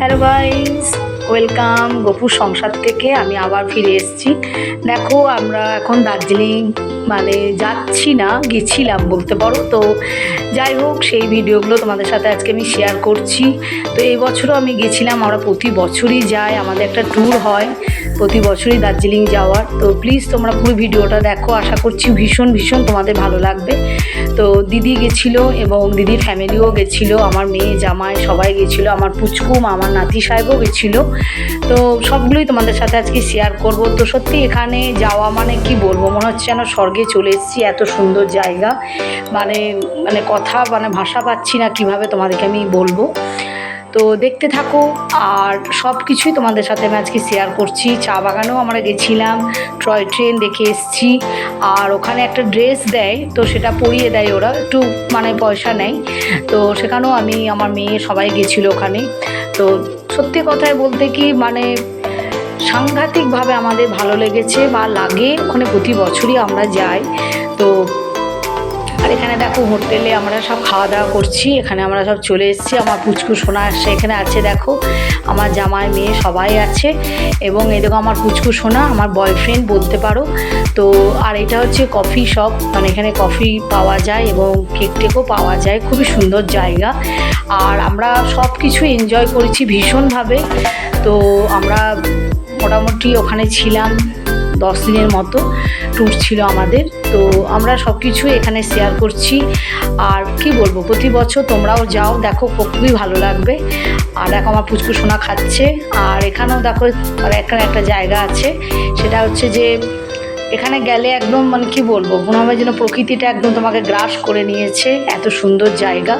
Hello guys, welcome গপুর সংসার থেকে আমি আবার ফিরে এসেছি। দেখো, আমরা এখন দার্জিলিং মানে যাচ্ছি না, গেছিলাম বলতে পারো। তো যাই হোক, সেই ভিডিওগুলো তোমাদের সাথে আজকে আমি শেয়ার করছি। তো এই বছরও আমি গেছিলাম, আমরা প্রতি বছরই যাই। আমাদের একটা ট্যুর হয়। প্রতি বছরই দার্জিলিং যাওয়ার। তো প্লিজ তোমরা পুরো ভিডিওটা দেখো। আশা করছি ভীষণ ভীষণ তোমাদের ভালো লাগবে। তো দিদি গেছিল এবং দিদির ফ্যামিলিও গেছিল, আমার মেয়ে, জামাই সবাই গেছিল, আমার পুচকুম আমার নাতি সাহেবও গেছিল। তো সবগুলোই তোমাদের সাথে আজকে শেয়ার করব। তো সত্যি এখানে যাওয়া মানে কি বলব? মনে হচ্ছে যেন স্বর্গে চলে এসেছি, এত সুন্দর জায়গা। মানে মানে কথা মানে ভাষা পাচ্ছি না, কীভাবে তোমাদেরকে আমি বলব? তো দেখতে থাকো। আর সব কিছুই তোমাদের সাথে আমি আজকে শেয়ার করছি। চা বাগানেও আমরা গেছিলাম টয় ট্রেন দেখে এসেছি। আর ওখানে একটা ড্রেস দেয়, তো সেটা পরিয়ে দেয় ওরা। একটু মানে পয়সা নেয়। তো সেখানেও আমি, আমার মেয়ে সবাই গেছিল ওখানে। তো সত্যি কথায় বলতে কি মানে সাংঘাতিকভাবে আমাদের ভালো লেগেছে বা লাগে। ওখানে প্রতি বছরই আমরা যাই। তো আর এখানে দেখো হোটেলে আমরা সব খাওয়া দাওয়া করছি, এখানে আমরা সব চলে এসেছি, আমার পুচকু সোনা আসছে এখানে আছে দেখো, আমার জামাই মেয়ে সবাই আছে, এবং এদিকে আমার পুচকু সোনা, আমার বয়ফ্রেন্ড বলতে পারো, তো আর এটা হচ্ছে কফি শপ মানে এখানে কফি পাওয়া যায় এবং কেক টেকও পাওয়া যায়, খুবই সুন্দর জায়গা, আর আমরা সব কিছু এনজয় করেছি ভীষণভাবে, তো আমরা মোটামুটি ওখানে ছিলাম দশ দিনের মতো ট্যুর ছিল আমাদের। তো আমরা সব কিছু এখানে শেয়ার করছি। আর কি বলব, প্রতি বছর তোমরাও যাও, দেখো খুবই ভালো লাগবে। আর দেখো, আমার পুচকু সোনা খাচ্ছে। আর এখানেও দেখো এখানে একটা জায়গা আছে। সেটা হচ্ছে যে, এখানে গেলে একদম মানে কি বলব মনে হবে যেন প্রকৃতিটা একদম তোমাকে গ্রাস করে নিয়েছে। এত সুন্দর জায়গা।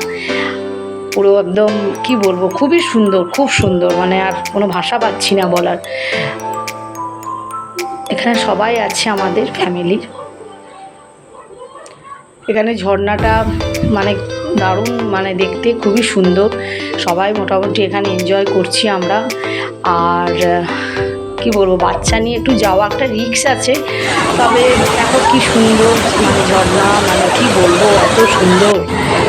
পুরো একদম কি বলব, খুবই সুন্দর, খুব সুন্দর। মানে আর কোনো ভাষা পাচ্ছি না বলার। এখানে সবাই আছে আমাদের ফ্যামিলির এখানে ঝর্ণাটা মানে দারুণ মানে দেখতে খুবই সুন্দর। সবাই মোটামুটি এখানে এনজয় করছি আমরা। আর কি বলব, বাচ্চা নিয়ে একটু যাওয়া একটা রিক্স আছে। তবে দেখো কি সুন্দর মানে ঝর্ণা মানে কি বলব, এত সুন্দর।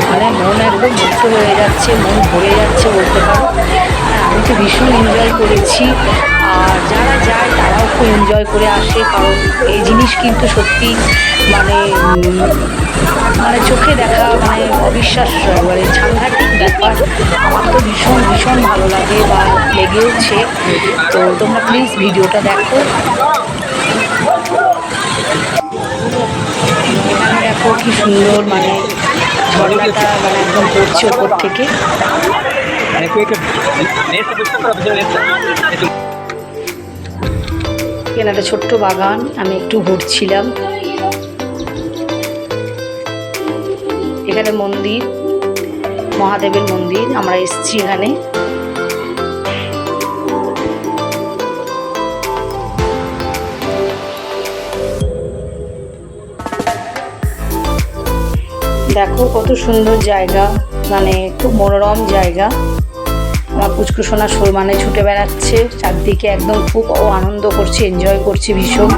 মানে মন একদম মুক্ত হয়ে যাচ্ছে, মন ভরে যাচ্ছে বলতে পারো। আমি তো ভীষণ এনজয় করেছি। আর যারা যায়, তারাও খুব এনজয় করে আসে। কারণ এই জিনিস কিন্তু সত্যি মানে মানে চোখে দেখা মানে অবিশ্বাস্য। মানে সাংঘাতিক ব্যাপার। আমার তো ভীষণ ভীষণ ভালো লাগে বা লেগেওছে। তো তোমরা প্লিজ ভিডিওটা দেখো। দেখো কি সুন্দর মানে ঝর্ণাটা মানে একদম পড়ছে ওপর থেকে। এখানে একটা ছোট্ট বাগান, আমি একটু ঘুরছিলাম। এখানে মন্দির, মহাদেবের মন্দির, আমরা এসেছি এখানে। দেখো কত সুন্দর জায়গা মানে খুব মনোরম জায়গা। আমার পুচকু সোনা সোর মানে ছুটে বেড়াচ্ছে। চারদিকে একদম খুব ও আনন্দ করছে এনজয় করছে ভীষণ।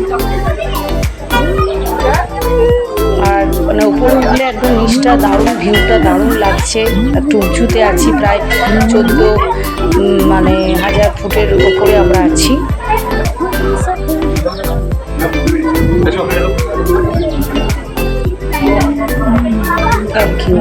আর মানে উপরে উঠলে একদম নিচটা দারুণ ভিউটা দারুণ লাগছে। একটু উঁচুতে আছি প্রায় চোদ্দ মানে হাজার ফুটের উপরে আমরা আছি। Thank you